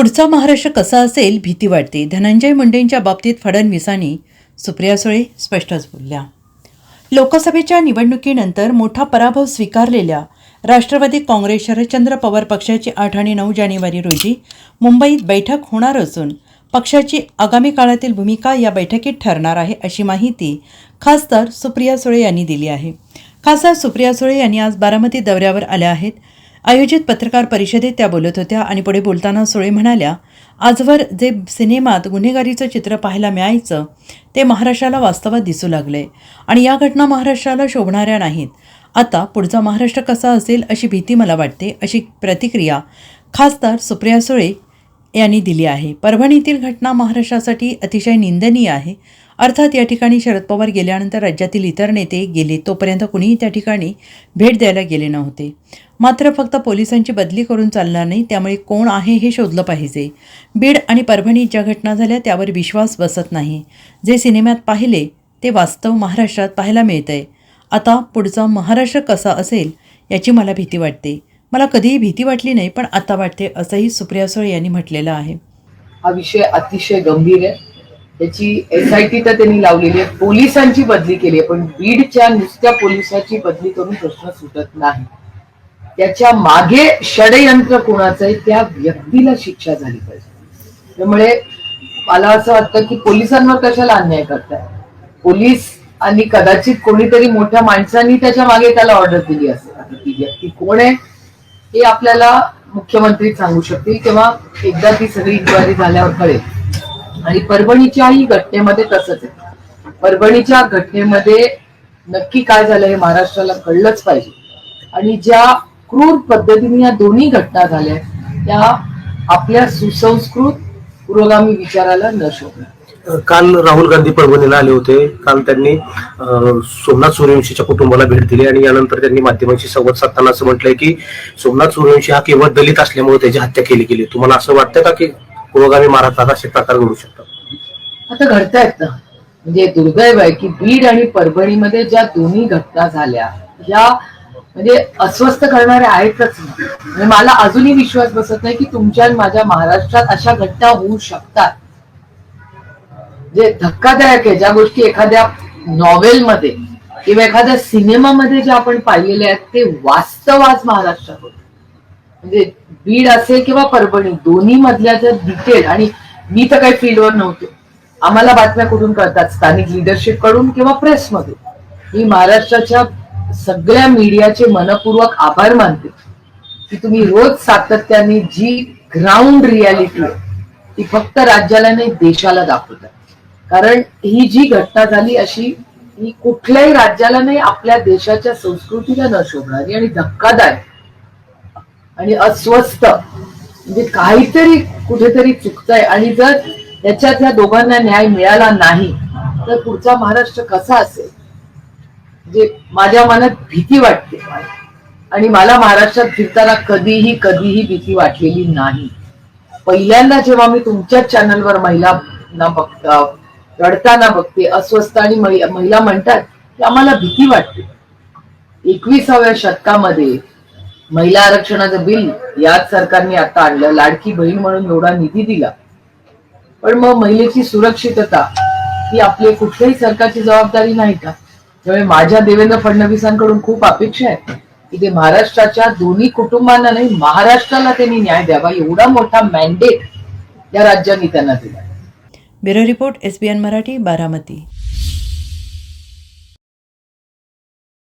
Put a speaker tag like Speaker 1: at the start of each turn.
Speaker 1: पुढचा महाराष्ट्र कसा असेल भीती वाटते. धनंजय मुंडेंच्या बाबतीत फडणवीसांनी सुप्रिया सुळे स्पष्टच बोलल्या. लोकसभेच्या निवडणुकीनंतर मोठा पराभव स्वीकारलेल्या राष्ट्रवादी काँग्रेस शरदचंद्र पवार पक्षाची आठ आणि नऊ जानेवारी रोजी मुंबईत बैठक होणार असून पक्षाची आगामी काळातील भूमिका या बैठकीत ठरणार आहे अशी माहिती खासदार सुप्रिया सुळे यांनी दिली आहे. खासदार सुप्रिया सुळे यांनी आज बारामती दौऱ्यावर आल्या आहेत. आयोजित पत्रकार परिषदेत त्या बोलत होत्या आणि पुढे बोलताना सुळे म्हणाल्या आजवर जे सिनेमात गुन्हेगारीचं चित्र पाहायला मिळायचं ते महाराष्ट्राला वास्तवात दिसू लागले आणि या घटना महाराष्ट्राला शोभणाऱ्या नाहीत. आता पुढचा महाराष्ट्र कसा असेल अशी भीती मला वाटते अशी प्रतिक्रिया खासदार सुप्रिया सुळे यांनी दिली आहे. परभणीतील घटना महाराष्ट्रासाठी अतिशय निंदनीय आहे. अर्थात या ठिकाणी शरद पवार गेल्यानंतर राज्यातील इतर नेते गेले तोपर्यंत कुणीही त्या ठिकाणी भेट द्यायला गेले नव्हते. मात्र फक्त पोलिसांची बदली करून चालणार नाही त्यामुळे कोण आहे हे शोधलं पाहिजे. बीड आणि परभणीत ज्या घटना झाल्या त्यावर विश्वास बसत नाही. जे सिनेमात पाहिले ते वास्तव महाराष्ट्रात पाहायला मिळतंय. आता पुढचा महाराष्ट्र कसा असेल याची मला भीती वाटते. मला कधीही भीती वाटली नाही पण आता वाटते असंही सुप्रिया सुळे यांनी म्हटलेलं आहे.
Speaker 2: हा विषय अतिशय गंभीर आहे. त्याची एस आय टी तर त्यांनी लावलेली आहे. पोलिसांची बदली केली आहे पण बीडच्या नुसत्या पोलिसाची बदली करून प्रश्न सुटत नाही. त्याच्यामागे षडयंत्र कोणाचं आहे त्या व्यक्तीला शिक्षा झाली पाहिजे. त्यामुळे मला असं वाटतं की पोलिसांवर कशाला अन्याय करताय? पोलीस आणि कदाचित कोणीतरी मोठ्या माणसांनी त्याच्यामागे त्याला ऑर्डर दिली असेल. आता ती व्यक्ती कोण आहे हे आपल्याला मुख्यमंत्री सांगू शकतील किंवा एकदा ती सगळी इन्क्वायरी झाल्यावर कळेल. आणि परभणीच्याही घटनेमध्ये तसंच आहे. परभणीच्या घटनेमध्ये नक्की काय झालं हे महाराष्ट्राला कळलंच पाहिजे. आणि ज्या क्रूर पद्धतीने या दोन्ही घटना झाल्या त्या आपल्या सुसंस्कृत पुरोगामी विचाराला न
Speaker 3: काल राहुल गांधी परभणीला आले होते. काल त्यांनी सोमनाथ सूर्यवंशीच्या कुटुंबाला भेट दिली आणि यानंतर त्यांनी माध्यमांशी संवाद साधताना असं म्हटलंय की सोमनाथ सूर्यवंशी हा केवळ दलित असल्यामुळे त्याची हत्या केली गेली. तुम्हाला असं वाटतं का की पुरोगामी महाराष्ट्रात असे प्रकार घडू शकतात?
Speaker 2: आता घडतायत ना. म्हणजे दुर्दैव आहे की बीड आणि परभणीमध्ये ज्या दोन्ही घटना झाल्या ह्या म्हणजे अस्वस्थ करणारे आहेतच. ना. म्हणजे मला अजूनही विश्वास बसत नाही की तुमच्या माझ्या महाराष्ट्रात अशा घटना होऊ शकतात. जे धक्कादायक आहे ज्या गोष्टी एखाद्या नॉवेलमध्ये किंवा एखाद्या सिनेमामध्ये ज्या आपण पाहिलेल्या आहेत ते वास्तव आज महाराष्ट्रात होत. म्हणजे बीड असेल किंवा परभणी दोन्ही मधल्या ज्या डिटेल आणि मी तर काही फील्डवर नव्हतो. आम्हाला बातम्या कुठून कळतात? स्थानिक लिडरशिपकडून किंवा प्रेसमधून मी महाराष्ट्राच्या सगळ्या मीडियाचे मनपूर्वक आभार मानते की तुम्ही रोज सातत्याने जी ग्राउंड रियालिटी आहे ती फक्त राज्याला नाही देशाला दाखवतात कारण ही जी घटना झाली अशी ही कुठल्याही राज्याला नाही आपल्या देशाच्या संस्कृतीला न शोभणारी आणि धक्कादायक आणि अस्वस्थ म्हणजे काहीतरी कुठेतरी चुकतंय. आणि जर याच्यात या दोघांना न्याय मिळाला नाही तर पुढचा महाराष्ट्र कसा असेल? म्हणजे माझ्या मनात भीती वाटते. आणि मला महाराष्ट्रात फिरताना कधीही कधीही भीती वाटलेली नाही. पहिल्यांदा जेव्हा मी तुमच्याच चॅनलवर महिलांना बघता रडताना बघते अस्वस्थ आणि महिला म्हणतात की आम्हाला भीती वाटते. एकविसाव्या शतकामध्ये महिला आरक्षणाचं बिल याच सरकारने आता आणलं. लाडकी बहीण म्हणून एवढा निधी दिला. पण मग महिलेची सुरक्षितता ही आपली कुठल्याही सरकारची जबाबदारी नाही का? त्यामुळे माझ्या देवेंद्र फडणवीसांकडून खूप अपेक्षा आहे की ते महाराष्ट्राच्या दोन्ही कुटुंबांना नाही महाराष्ट्राला त्यांनी न्याय द्यावा एवढा मोठा मॅन्डेट या राज्यांनी त्यांना दिला.
Speaker 1: Bureau report S B N Marathi Baramati.